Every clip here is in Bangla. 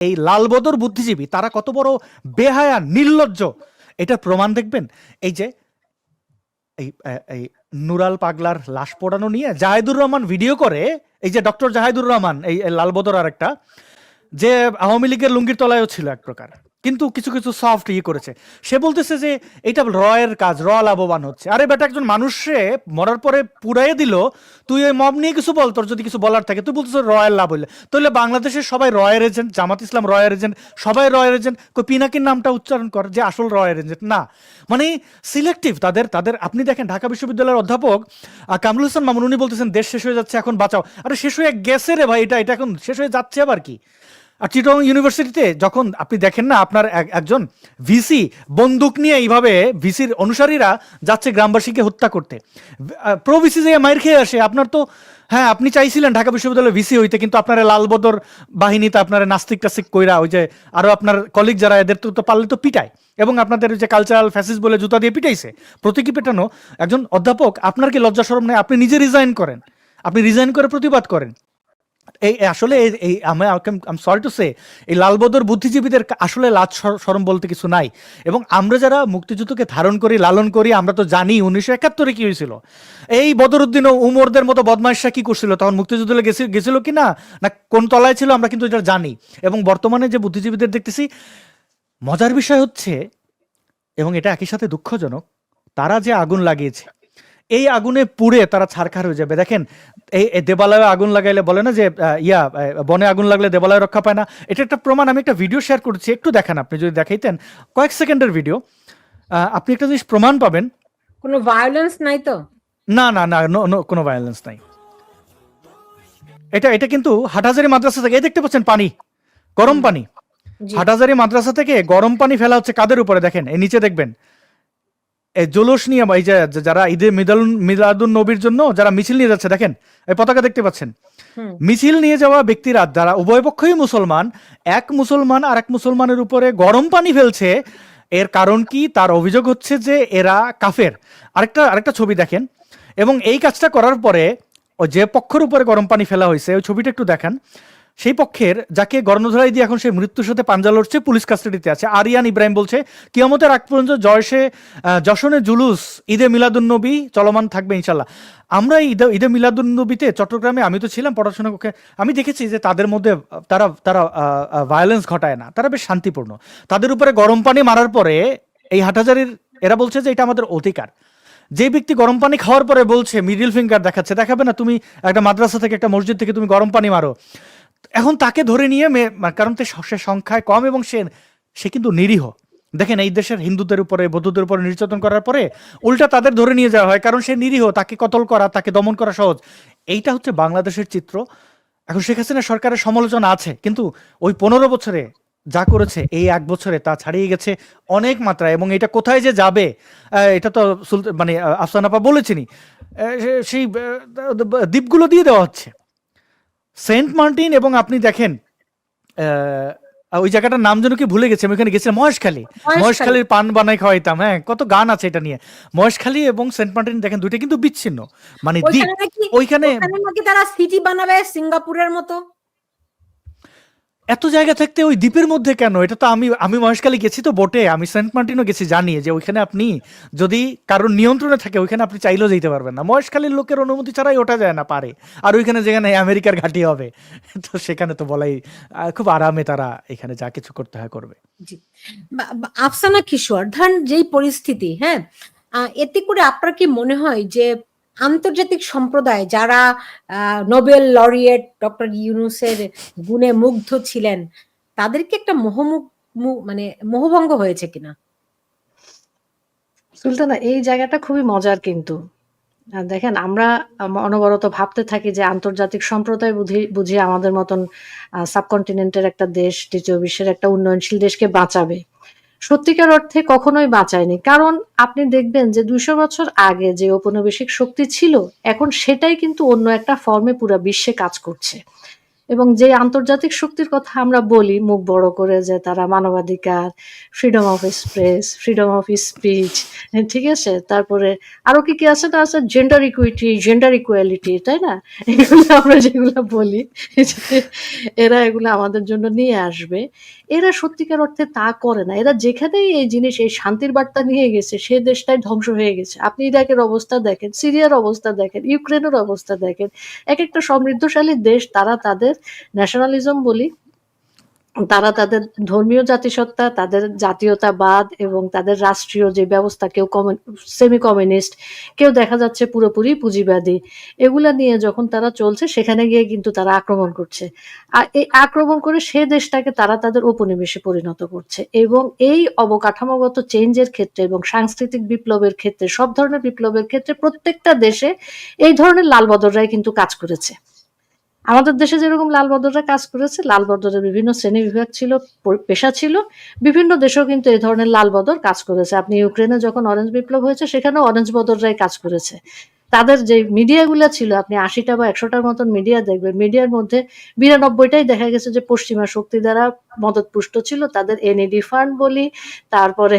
এই লালবদর বুদ্ধিজীবী, তারা কত বড় বেহায়া, নির্লজ্জ এটা প্রমাণ দেখবেন? এই যে, এই এই নুরাল পাগলার লাশ পোড়ানো নিয়ে জাহেদুর রহমান ভিডিও করে, এই যে ডক্টর জাহেদুর রহমান, এই লালবদর আর একটা যে আওয়ামী লীগের লুঙ্গির তলায়ও ছিল এক প্রকার। কিন্তু কিছু কিছু সফট ইয়ে করেছে। সে বলতেছে যে এটা রয়ের কাজ, র লাভবান হচ্ছে। আরে বেটা, একজন মানুষে মরার পরে পুড়াইয়ে দিল, তুই ওই মব নিয়ে কিছু বল, তোর যদি কিছু বলার থাকে। তুই বলতেছ, রয়ের লাভ হইলে। তাহলে বাংলাদেশের সবাই রয়ের এজেন্ট, জামাত ইসলাম রয়ের এজেন্ট, সবাই রয়ের এজেন্ট। কই, পিনাকির নামটা উচ্চারণ কর, যে আসল রয়ের এজেন্ট। না মানে সিলেক্টিভ তাদের তাদের, আপনি দেখেন ঢাকা বিশ্ববিদ্যালয়ের অধ্যাপক কামরুল হাসান মামুন, উনি বলতেছেন, দেশ শেষ হয়ে যাচ্ছে, এখন বাঁচাও। আরে শেষ হয়ে গেছে রে ভাই, এটা এটা এখন শেষ হয়ে যাচ্ছে আবার কি? আর চিটং ইউনিভার্সিটিতে যখন আপনি দেখেন না আপনার এক- একজন ভিসি বন্দুক নিয়ে এইভাবে ভিসির অনুসারীরা যাচ্ছে গ্রামবাসীকে হত্যা করতে। প্রো ভিসি যে মাইর খেয়ে আসে, আপনার তো হ্যাঁ আপনি চাইছিলেন ঢাকা বিশ্ববিদ্যালয়ে ভিসি হইতে, কিন্তু আপনার লালবদর বাহিনীতে আপনার নাস্তিক টাস্তিক কইরা ওই যে আরও আপনার কলিগ যারা এদের তো তো পারলে তো পিটায়। এবং আপনাদের যে কালচারাল ফ্যাসিস বলে জুতা দিয়ে পিটাইছে, প্রতীকী পেটানো একজন অধ্যাপক, আপনার কি লজ্জা শরম নেই? আপনি নিজে রিজাইন করেন। আপনি রিজাইন করে প্রতিবাদ করেন। এই আসলে এই- এই, আমি সরি টু সে এই লালবদর বুদ্ধিজীবীদের আসলে লাজ সর- শরম বলতে কিছু নাই। এবং আমরা যারা মুক্তিযুদ্ধকে ধারণ করি, লালন করি, আমরা তো জানি উনিশশো একাত্তরে কি হয়েছিল। এই বদরুদ্দিন ও উমরদের মতো বদমাইশরা কি করছিল? তখন মুক্তিযুদ্ধে গেছিল গেছিল কি না? না, কোন তলায় ছিল আমরা কিন্তু এটা জানি। এবং বর্তমানে যে বুদ্ধিজীবীদের দেখতেছি, মজার বিষয় হচ্ছে, এবং এটা একই সাথে দুঃখজনক, তারা যে আগুন লাগিয়েছে এই আগুনে পুড়ে তারা ছারখার হয়ে যাবে। দেখেন এই দেবালয়ে আগুন লাগাইলে বলে না যে ইয়া বনে আগুন লাগলে দেবালয় রক্ষা পায় না। এটা একটা প্রমাণ আমি একটা ভিডিও শেয়ার করছি একটু দেখেন আপনি যদি দেখাইতেন। কয়েক সেকেন্ডের ভিডিও আপনি একটা জিনিস প্রমাণ পাবেন। কোনো ভায়োলেন্স নাই তো? না না না কোনো ভায়োলেন্স নাই। এটা এটা কিন্তু হাটহাজারি মাদ্রাসা থেকে এই দেখতে পাচ্ছেন পানি গরম পানি। হাটহাজারি মাদ্রাসা থেকে গরম পানি ফেলা হচ্ছে কাদের উপরে দেখেন? এই নিচে দেখবেন। জুলুস নিয়ে এই যারা ঈদে মিদালুন মিলাদুন নবীর জন্য যারা মিছিল নিয়ে যাচ্ছে দেখেন এই পতাকা দেখতে পাচ্ছেন? মিছিল নিয়ে যাওয়া ব্যক্তিরা যারা উভয় পক্ষই মুসলমান এক মুসলমান আর এক মুসলমানের উপরে গরম পানি ফেলছে এর কারণ কি? তার অভিযোগ হচ্ছে যে এরা কাফের। আরেকটা আরেকটা ছবি দেখেন। এবং এই কাজটা করার পরে যে পক্ষের উপরে গরম পানি ফেলা হয়েছে ওই ছবিটা একটু দেখান। সেই পক্ষের, যাকে গণধরাই দিয়ে এখন সে মৃত্যুর সাথে পাঞ্জা লড়ছে, পুলিশ কাস্টাডিতে আছে। আরিয়ান ইব্রাহিম বলছে, কিয়ামতের আগ পর্যন্ত জয়সে যশনে জুলুস, ঈদে মিলাদুন্নবী চলমান থাকবে ইনশাল্লাহ আমরা ঈদে ঈদে মিলাদুন্নবীতে চট্টগ্রামে, আমি তো ছিলাম পড়াশোনা কক্ষে আমি দেখেছি যে তাদের মধ্যে, তারা তারা ভায়োলেন্স ঘটায় না, তারা বেশ শান্তিপূর্ণ। তাদের উপরে গরম পানি মারার পরে, এই হাটহাজারির, এরা বলছে যে এটা আমাদের অধিকার। যে ব্যক্তি গরম পানি খাওয়ার পরে বলছে মিডিল ফিঙ্গার দেখাচ্ছে, দেখাবে না তুমি একটা মাদ্রাসা থেকে একটা মসজিদ থেকে তুমি গরম পানি মারো। এখন তাকে ধরে নিয়ে কারণ সে সংখ্যায় কম এবং সে সে কিন্তু নিরীহ। দেখেন এই দেশের হিন্দুদের উপরে, বৌদ্ধদের উপরে নির্যাতন করার পরে উল্টা তাদের ধরে নিয়ে যাওয়া হয়, কারণ সে নিরীহ, তাকে কতল করা, তাকে দমন করা সহজ। এইটা হচ্ছে বাংলাদেশের চিত্র। এখন শেখ হাসিনা সরকারের সমালোচনা আছে, কিন্তু ওই পনেরো বছরে যা করেছে, এই এক বছরে তা ছাড়িয়ে গেছে অনেক মাত্রায়। এবং এটা কোথায় যে যাবে এটা তো মানে আফসানাপা বলেছিনি সেই দ্বীপগুলো দিয়ে দেওয়া হচ্ছে। সেন্ট মার্টিন এবং আপনি দেখেন আহ, ওই জায়গাটার নাম যেন কি ভুলে গেছে আমি ওখানে গেছিলাম মহেশখালী। মহেশখালী। মহেশখালীর পান বানাই খাওয়াইতাম হ্যাঁ কত গান আছে এটা নিয়ে। মহেশখালী এবং সেন্ট মার্টিন দেখেন দুইটা কিন্তু বিচ্ছিন্ন। মানে দ্বীপ ওইখানে তারা সিটি বানাবে সিঙ্গাপুরের মতো। এত জায়গা থাকতে ওই দ্বীপের মধ্যে কেন? এটা তো আমি আমি মহেশখালী গেছি তো বোটে, আমি সেন্ট মার্টিনও গেছি, জানি যে ওইখানে আপনি যদি কারোর নিয়ন্ত্রণে থাকে, ওইখানে আপনি চাইলেও যেতে পারবেন না। মহেশখালীর লোকের অনুমতি ছাড়াই ওঠা যায় না পারে। আর ওইখানে যেখানে আমেরিকার ঘাঁটি হবে, তো সেখানে তো বলাই খুব আরামে তারা এখানে যা কিছু করতে হয় করবে। আফসানা কিশোর, ধরেন যেই পরিস্থিতি হ্যাঁ? এতে করে আপনার কি মনে হয় যে আন্তর্জাতিক সম্প্রদায় যারা নোবেল লরিয়েট ডক্টর ইউনুসের গুণে মুগ্ধ ছিলেন, তাদেরকে একটা মোহমুখ মানে মোহভঙ্গ হয়েছে কিনা? সুলতানা, এই জায়গাটা খুবই মজার কিন্তু। দেখেন, আমরা অনবরত ভাবতে থাকি যে আন্তর্জাতিক সম্প্রদায় বুঝি বুঝি আমাদের মতন সাবকন্টিনেন্টের একটা দেশ, দ্বিতীয় বিশ্বের একটা উন্নয়নশীল দেশকে বাঁচাবে। সত্যিকার অর্থে কখনোই বাঁচায়নি। কারণ আপনি দেখবেন যে দুইশো বছর আগে যে ঔপনিবেশিক শক্তি ছিল, এখন সেটাই কিন্তু অন্য একটা ফর্মে পুরো বিশ্বে কাজ করছে। এবং যে আন্তর্জাতিক শক্তির কথা আমরা বলি, মুখ বড় করে যে তারা মানবাধিকার freedom of express freedom of speech ঠিক আছে? তারপরে আরও কি কি আছে না আছে? জেন্ডার ইকুইটি জেন্ডার ইকুয়ালিটি তাই না? এগুলো আমরা যেগুলো বলি, এরা এগুলো আমাদের জন্য নিয়ে আসবে। এরা সত্যিকার অর্থে তা করে না। এরা যেখানেই এই জিনিস, এই শান্তির বার্তা নিয়ে গেছে, সে দেশটাই ধ্বংস হয়ে গেছে। আপনি ইরাকের অবস্থা দেখেন, সিরিয়ার অবস্থা দেখেন, ইউক্রেনের অবস্থা দেখেন, এক একটা সমৃদ্ধশালী দেশ, তারা তাদের ন্যাশনালিজম বলি, তারা তাদের ধর্মীয় জাতিসত্তা, তাদের জাতীয়তাবাদ এবং তাদের রাষ্ট্রীয় যে ব্যবস্থা, কেউ সেমি কমিউনিস্ট কেউ দেখা যাচ্ছে পুরোপুরি পুঁজিবাদী, এগুলা নিয়ে যখন তারা চলছে, সেখানে গিয়ে কিন্তু তারা আক্রমণ করছে। আর এই আক্রমণ করে সে দেশটাকে তারা তাদের উপনিবেশে পরিণত করছে এবং এই অবকাঠামোগত চেঞ্জের ক্ষেত্রে এবং সাংস্কৃতিক বিপ্লবের ক্ষেত্রে, সব ধরনের বিপ্লবের ক্ষেত্রে প্রত্যেকটা দেশে এই ধরনের লালবদররাই কিন্তু কাজ করেছে। আমাদের দেশে যেরকম লাল বদররা কাজ করেছে, লাল বদরের বিভিন্ন শ্রেণি বিভাগ ছিল পেশা ছিল, বিভিন্ন দেশেও কিন্তু এই ধরনের লাল বদর কাজ করেছে। আপনি ইউক্রেনে যখন অরেঞ্জ বিপ্লব হয়েছে, সেখানেও অরেঞ্জ বদররাই কাজ করেছে। তাদের যে মিডিয়াগুলো ছিল, আপনি আশিটা বা একশোটার মতন মিডিয়া দেখবেন, মিডিয়ার মধ্যে বিরানব্বইটাই দেখা গেছে যে পশ্চিমা শক্তি দ্বারা মদতপুষ্ট ছিল, তাদের এনইডি ফান্ড বলি, তারপরে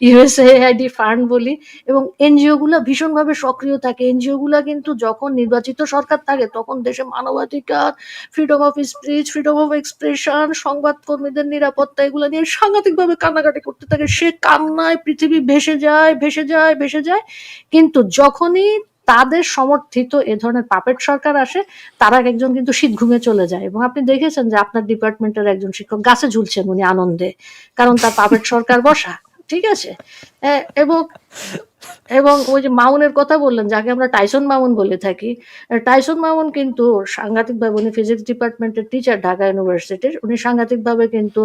ইউএসএআইডি ফান্ড বলি, এবং এনজিও গুলা ভীষণভাবে সক্রিয় থাকে। এনজিও গুলা কিন্তু যখন নির্বাচিত সরকার থাকে, তখন দেশে মানবাধিকার freedom of speech freedom of expression সংবাদ কর্মীদের নিরাপত্তা, এগুলো নিয়ে সাংঘাতিকভাবে কান্নাকাটি করতে থাকে। সে কান্নায় পৃথিবী ভেসে যায় ভেসে যায় ভেসে যায়। কিন্তু যখনই তাদের সমর্থিত এ ধরনের পাপেট সরকার আসে, তারা একজন কিন্তু শীত ঘুমে চলে যায়। এবং আপনি দেখেছেন যে আপনার ডিপার্টমেন্টের একজন শিক্ষক গাছে ঝুলছেন উনি আনন্দে, কারণ তার পাপেট সরকার বসা, ঠিক আছে? এবং এবং ওই যে মাউনের কথা বললেন, যাকে আমরা টাইসন মামুন বলে থাকি টাইসন মামুন কিন্তু সাংঘাতিকভাবে উনি ফিজিক্স ডিপার্টমেন্টের টিচার ঢাকা ইউনিভার্সিটির উনি সাংঘাতিকভাবে কিন্তু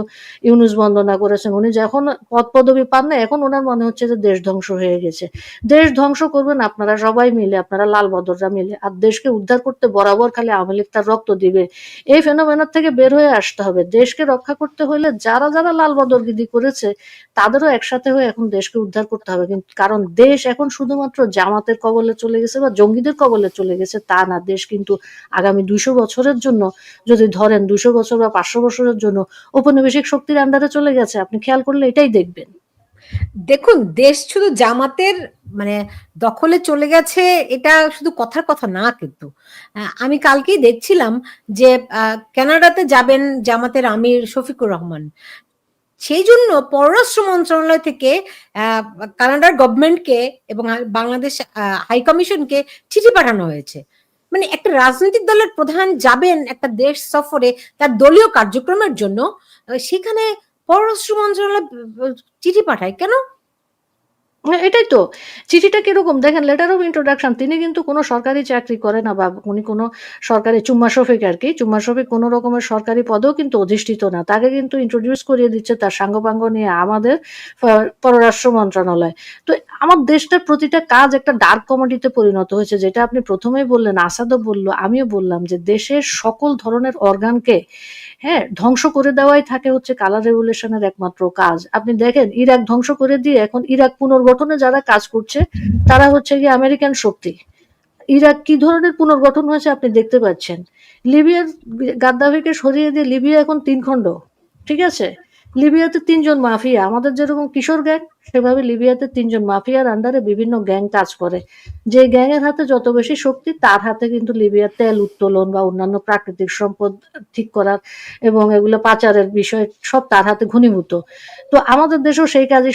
ইউনুস বন্দনা করেছেন। উনি যখন পদ পদবি পান না, এখন ওনার মনে হচ্ছে যে দেশ ধ্বংস হয়ে গেছে। দেশ ধ্বংস করবেন আপনারা সবাই মিলে, আপনারা লাল বদররা মিলে, আর দেশকে উদ্ধার করতে বরাবর খালি আওয়ামী লীগ তার রক্ত দিবে। এই ফেনোমেনার থেকে বের হয়ে আসতে হবে। দেশকে রক্ষা করতে হলে যারা যারা লাল বদর বদরগিরি করেছে, তাদেরও একসাথে হয়ে এখন দেশকে উদ্ধার করতে হবে। কিন্তু কারণ দেশ এখন শুধুমাত্র জামাতের কবলে চলে গেছে বা জঙ্গিদের কবলে চলে গেছে তা না। দেশ কিন্তু আগামী দুইশো বছরের জন্য যদি ধরেন দুইশো বছর বা পাঁচশো বছরের জন্য ঔপনিবেশিক শক্তির আন্ডারে চলে গেছে আপনি খেয়াল করলে এটাই দেখবেন। দেখুন দেশ শুধু জামাতের মানে দখলে চলে গেছে এটা শুধু কথার কথা না কিন্তু। আমি কালকেই দেখছিলাম যে আহ, কানাডাতে যাবেন জামাতের আমির শফিকুর রহমান। সেই জন্য পররাষ্ট্র মন্ত্রণালয় থেকে কানাডার গভর্নমেন্টকে এবং বাংলাদেশ হাই কমিশনকে চিঠি পাঠানো হয়েছে। মানে একটা রাজনৈতিক দলের প্রধান যাবেন একটা দেশ সফরে তার দলীয় কার্যক্রমের জন্য, সেখানে পররাষ্ট্র মন্ত্রণালয় চিঠি পাঠায়। কেন? এটাই তো। চিঠিটা কীরকম? দেখেন লেটার অফ ইন্ট্রোডাকশন তিনি কিন্তু কোনো সরকারি চাকরি করে না বা উনি কোনো সরকারি, চুম্মা শফিক আর কি, চুম্মা শফিক কোনো রকমের সরকারি পদেও কিন্তু অধিষ্ঠিত না। তাকে কিন্তু ইন্ট্রোডিউস করিয়ে দিচ্ছে তার সাঙ্গপাঙ্গ নিয়ে আমাদের পররাষ্ট্র মন্ত্রণালয়। তো আমার দেশটার প্রতিটা কাজ একটা ডার্ক কমেডিতে পরিণত হয়েছে, যেটা আপনি প্রথমেই বললেন, আসাদও বলল, আমিও বললাম যে দেশের সকল ধরনের অর্গানকে হ্যাঁ ধ্বংস করে দেওয়াই থাকে হচ্ছে কালার রেভুলেশনের একমাত্র কাজ। আপনি দেখেন, ইরাক ধ্বংস করে দিয়ে এখন ইরাক পুনর্গঠনে যারা কাজ করছে, তারা হচ্ছে গিয়ে আমেরিকান শক্তি। ইরাক কি ধরনের পুনর্গঠন হয়েছে আপনি দেখতে পাচ্ছেন। লিবিয়ার গাদ্দাফিকে সরিয়ে দিয়ে লিবিয়া এখন তিন খণ্ড ঠিক আছে? লিবিয়াতে তিনজন মাফিয়া, আমাদের যেরকম কিশোর গ্যাং সেভাবে লিবিয়াতে তিনজন মাফিয়ার আন্ডারে বিভিন্ন গ্যাং কাজ করে। যে গ্যাংয়ের হাতে যত বেশি শক্তি তার হাতে কিন্তু লিবিয়ার তেল উত্তোলন বা অন্যান্য প্রাকৃতিক সম্পদ ঠিক করার এবং এগুলো পাচারের বিষয় সব তার হাতে ঘনীভূত। তো আমাদের দেশেও সেই কাজই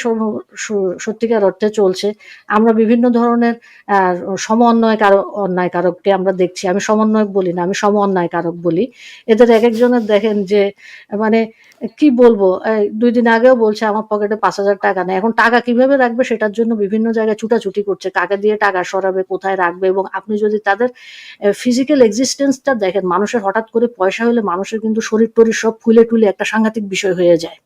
সত্যিকার অর্থে চলছে। আমরা বিভিন্ন ধরনের আহ, সম অন্যায় কারক অন্যায় কারককে আমরা দেখছি। আমি সমন্বয়ক বলি না আমি সম অন্যায় কারক বলি। এদের এক একজনের দেখেন যে মানে কি বলব দুই দিন আগেও বলছে আমার পকেটে পাঁচ হাজার টাকা নেই। এখন টাকা কীভাবে রাখবে সেটার জন্য বিভিন্ন জায়গায় ছুটাছুটি করছে। কাকে দিয়ে টাকা সরাবে, কোথায় রাখবে এবং আপনি যদি তাদের ফিজিক্যাল এক্সিস্টেন্সটা দেখেন, মানুষের হঠাৎ করে পয়সা হলে মানুষের কিন্তু শরীর টরীর সব ফুলে টুলে একটা সাংঘাতিক বিষয় হয়ে যায়।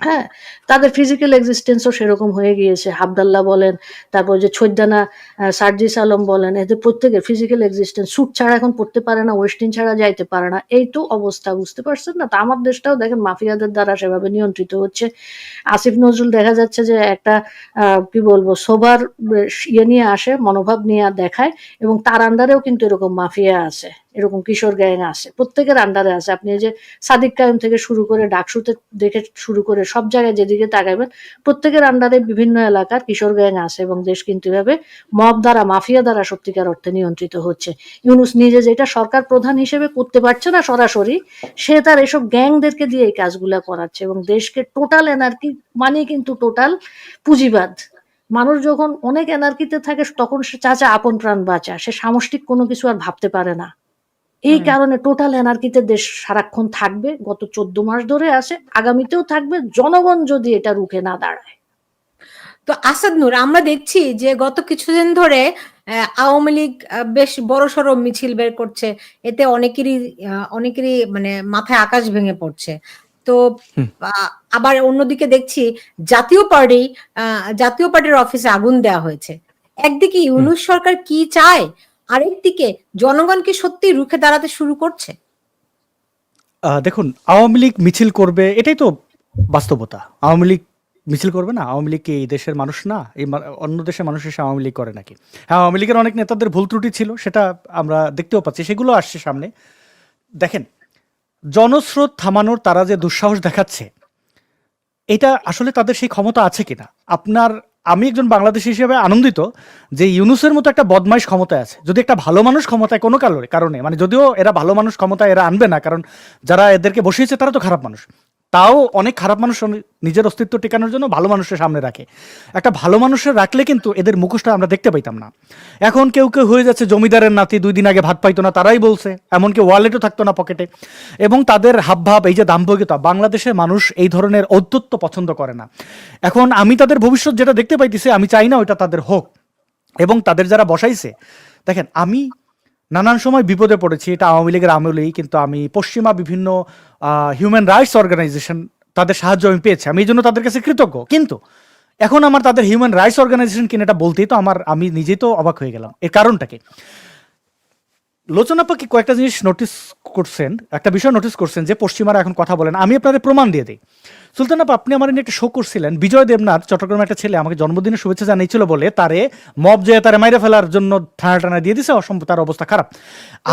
হ্যাঁ তাদের ফিজিক্যাল এক্সিস্টেন্সও সেরকম হয়ে গিয়েছে। হাবদাল্লা বলেন, তারপর যে ছৈদানা সার্জিস আলম বলেন, এদের প্রত্যেকের ফিজিক্যাল এক্সিস্টেন্স স্যুট ছাড়া এখন পড়তে পারে না ওয়েস্টিন ছাড়া যাইতে পারে না। এই তো অবস্থা, বুঝতে পারছেন না? তা আমার দেশটাও দেখেন, মাফিয়াদের দ্বারা সেভাবে নিয়ন্ত্রিত হচ্ছে। আসিফ নজরুল দেখা যাচ্ছে যে একটা কি বলব সোবার ইয়ে নিয়ে আসে, মনোভাব নিয়ে দেখায়, এবং তার আন্ডারেও কিন্তু এরকম মাফিয়া আছে। এরকম কিশোর গ্যাং আছে, প্রত্যেকের আন্ডারে আছে। আপনি যে সাদিক কায়ুম থেকে শুরু করে ডাকসুতে দেখে শুরু করে সব জায়গায় যেদিকে তাকাবেন, প্রত্যেকের আন্ডারে বিভিন্ন এলাকার কিশোর গ্যাং আছে এবং দেশ কিন্তু এভাবে মব দ্বারা মাফিয়া দ্বারা সত্যিকার অর্থে নিয়ন্ত্রিত হচ্ছে। ইউনুস নিজে যেটা সরকার প্রধান হিসেবে করতে পারছে না সরাসরি, সে তার এসব গ্যাংদেরকে দিয়ে এই কাজগুলা করাচ্ছে এবং দেশকে টোটাল এনার্কি মানে কিন্তু টোটাল পুঁজিবাদ। মানুষ যখন অনেক এনার্কিতে থাকে, তখন সে চাচা আপন প্রাণ বাঁচা, সে সামষ্টিক কোনো কিছু আর ভাবতে পারে না। এই কারণে টোটাল এনার্কিতে দেশ সারাক্ষণ থাকবে গত চোদ্দ মাস ধরে আছে আগামীতেও থাকবে জনগণ যদি এটা রুখে না দাঁড়ায়। তো আসাদ নূর আমরা দেখছি যে গত কিছুদিন ধরে আহ, আওয়ামী লীগ বেশ বড় সড়ো মিছিল বের করছে এতে অনেকেরই আহ, অনেকেরই মানে মাথায় আকাশ ভেঙে পড়ছে। তো আহ, আবার অন্যদিকে দেখছি জাতীয় পার্টি আহ, জাতীয় পার্টির অফিসে আগুন দেওয়া হয়েছে। একদিকে ইউনুস সরকার কি চায় আরেকদিকে জনগণ কি সত্যি রুখে দাঁড়াতে শুরু করছে? দেখুন, আওয়ামী লীগ মিছিল করবে, এটাই তো বাস্তবতা। আওয়ামী লীগ মিছিল করবে না? আওয়ামী লীগ কি এই দেশের মানুষ না? এই অন্য দেশের মানুষ এসে আওয়ামী লীগ করে নাকি? হ্যাঁ আওয়ামী লীগের অনেক নেতাদের ভুল ত্রুটি ছিল, সেটা আমরা দেখতেও পাচ্ছি। সেগুলো আসছে সামনে। দেখেন, জনস্রোত থামানোর তারা যে দুঃসাহস দেখাচ্ছে, এটা আসলে তাদের সেই ক্ষমতা আছে কিনা? আপনার আমি একজন বাংলাদেশি হিসেবে আনন্দিত যে ইউনুসের মতো একটা বদমাইশ ক্ষমতা আছে। যদি একটা ভালো মানুষ ক্ষমতায় কোনো কারণে কারণে মানে যদিও এরা ভালো মানুষ ক্ষমতায় এরা আনবে না, কারণ যারা এদেরকে বসিয়েছে তারা তো খারাপ মানুষ। তাও অনেক খারাপ মানুষ নিজের অস্তিত্ব টেকানোর জন্য ভালো মানুষের সামনে রাখে। একটা ভালো মানুষের রাখলে কিন্তু এদের মুখোশটা আমরা দেখতে পাইতাম না। এখন কেউ কেউ হয়ে যাচ্ছে জমিদারের নাতি, দুই দিন আগে ভাত পাইতো না, তারাই বলছে। এমনকি ওয়ালেটও থাকতো না পকেটে এবং তাদের হাবভাব, এই যে দাম্ভিকতা বাংলাদেশের মানুষ এই ধরনের ঔদ্ধত্য পছন্দ করে না। এখন আমি তাদের ভবিষ্যৎ যেটা দেখতে পাইতেছি, আমি চাই না ওইটা তাদের হোক। এবং তাদের যারা বসাইছে, দেখেন, আমি নানান সময় বিপদে পড়েছি, এটা আওয়ামী লীগের আমলেই, কিন্তু আমি পশ্চিমা বিভিন্ন হিউম্যান রাইটস অর্গানাইজেশন তাদের সাহায্য আমি পেয়েছি। আমি এই জন্য তাদের কাছে কৃতজ্ঞ। কিন্তু এখন আমার তাদের হিউম্যান রাইটস অর্গানাইজেশন কিনা এটা বলতেই তো আমার, আমি নিজেই তো অবাক হয়ে গেলাম। এর কারণটা কি? লোচনাপা কি কয়েকটা জিনিস নোটিস করছেন একটা বিষয় নোটিস করছেন যে পশ্চিমারা এখন কথা বলেন। আমি আপনাদের প্রমাণ দিয়ে দিই। সুলতান আপা আপনি আমার নিয়ে একটা শো করছিলেন। বিজয় দেবনাথ চট্টগ্রামে একটা ছেলে আমাকে জন্মদিনের শুভেচ্ছা জানিয়েছিল বলে তারে মব জয়ে তারে মাইরে ফেলার জন্য থানা টানা দিয়ে দিছে অসম্ভব তার অবস্থা খারাপ।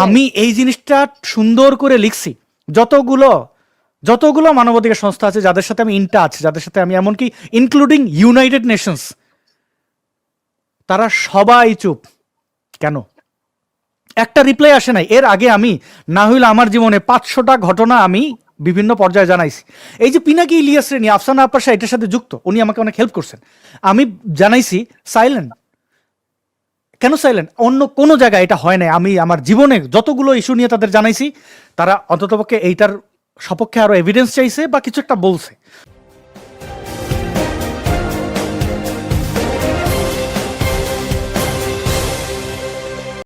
আমি এই জিনিসটা সুন্দর করে লিখছি। যতগুলো যতগুলো মানবাধিকার সংস্থা আছে যাদের সাথে আমি ইনটাচ যাদের সাথে আমি এমনকি ইনক্লুডিং ইউনাইটেড নেশনস তারা সবাই চুপ। কেন? একটা রিপ্লাই আসে নাই। এর আগে আমি, না হইলে আমার জীবনে পাঁচশোটা ঘটনা আমি বিভিন্ন পর্যায়ে জানাইছি। এই যে পিনাকি ইলিয়াস রেনি, আফসানা আপাশা এটার সাথে যুক্ত, উনি আমাকে অনেক হেল্প করছেন। আমি জানাইছি, সাইলেন্ট। কেন সাইলেন্ট? অন্য কোনো জায়গায় এটা হয় নাই। আমি আমার জীবনে যতগুলো ইস্যু নিয়ে তাদের জানাইছি, তারা অন্ততপক্ষে এইটার সপক্ষে আরও এভিডেন্স চাইছে বা কিছু একটা বলছে।